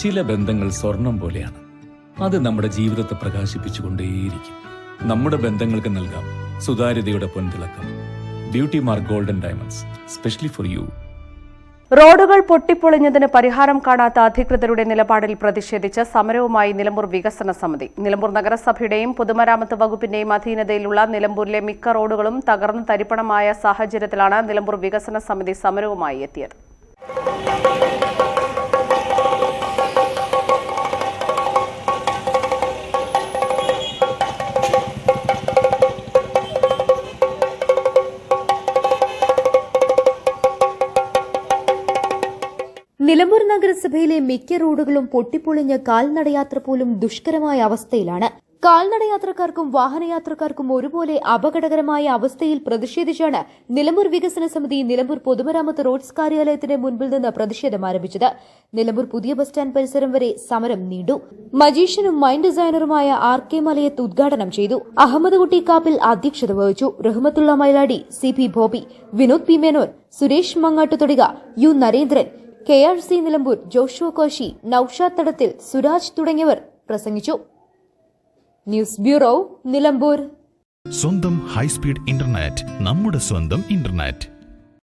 ചില ബന്ധങ്ങൾ സ്വർണം പോലെയാണ്. അത് നമ്മുടെ ജീവിതത്തെ പ്രകാശിപ്പിച്ചുകൊണ്ടേയിരിക്കും. നമ്മുടെ ബന്ധങ്ങൾക്ക് നൽകാം സുതാര്യതയുടെ പൊൻതിളക്കം. Beauty mark golden diamonds specially for you റോഡുകൾ പൊട്ടിപ്പൊളിഞ്ഞതിന് പരിഹാരം കാണാത്ത അധികൃതരുടെ നിലപാടിൽ പ്രതിഷേധിച്ച് സമരവുമായി നിലമ്പൂർ വികസന സമിതി. നിലമ്പൂർ നഗരസഭയുടെയും പൊതുമരാമത്ത് വകുപ്പിന്റെയും അധീനതയിലുള്ള നിലമ്പൂരിലെ മിക്ക റോഡുകളും തകർന്ന് തരിപ്പണമായ സാഹചര്യത്തിലാണ് നിലമ്പൂർ വികസന സമിതി സമരവുമായി എത്തിയത്. നിലമ്പൂർ നഗരസഭയിലെ മിക്ക റോഡുകളും പൊട്ടിപ്പൊളിഞ്ഞ് കാൽനടയാത്ര പോലും ദുഷ്കരമായ അവസ്ഥയിലാണ്. കാൽനടയാത്രക്കാർക്കും വാഹനയാത്രക്കാർക്കും ഒരുപോലെ അപകടകരമായ അവസ്ഥയിൽ പ്രതിഷേധിച്ചാണ് നിലമ്പൂർ വികസന സമിതി നിലമ്പൂർ പൊതുമരാമത്ത് റോഡ്സ് കാര്യാലയത്തിന്റെ മുൻപിൽ നിന്ന് പ്രതിഷേധം ആരംഭിച്ചത്. നിലമ്പൂർ പുതിയ ബസ് സ്റ്റാൻഡ് പരിസരം വരെ സമരം നീണ്ടു. മജീഷ്യനും മൈൻഡ് ഡിസൈനറുമായ ആർ കെ മലയത്ത് ഉദ്ഘാടനം ചെയ്തു. അഹമ്മദ് കുട്ടി കാപ്പിൽ അധ്യക്ഷത വഹിച്ചു. Rahmathulla Mayiladi C P Bobby Vinod P Menon Suresh Mangattuthodika U Narendran K R C Nilambur Joshua Koshy Noushad Thadathil Suraj തുടങ്ങിയവർ പ്രസംഗിച്ചു. News bureau Nilambur. സ്വന്തം ഹൈസ്പീഡ് ഇന്റർനെറ്റ് നമ്മുടെ സ്വന്തം ഇന്റർനെറ്റ്.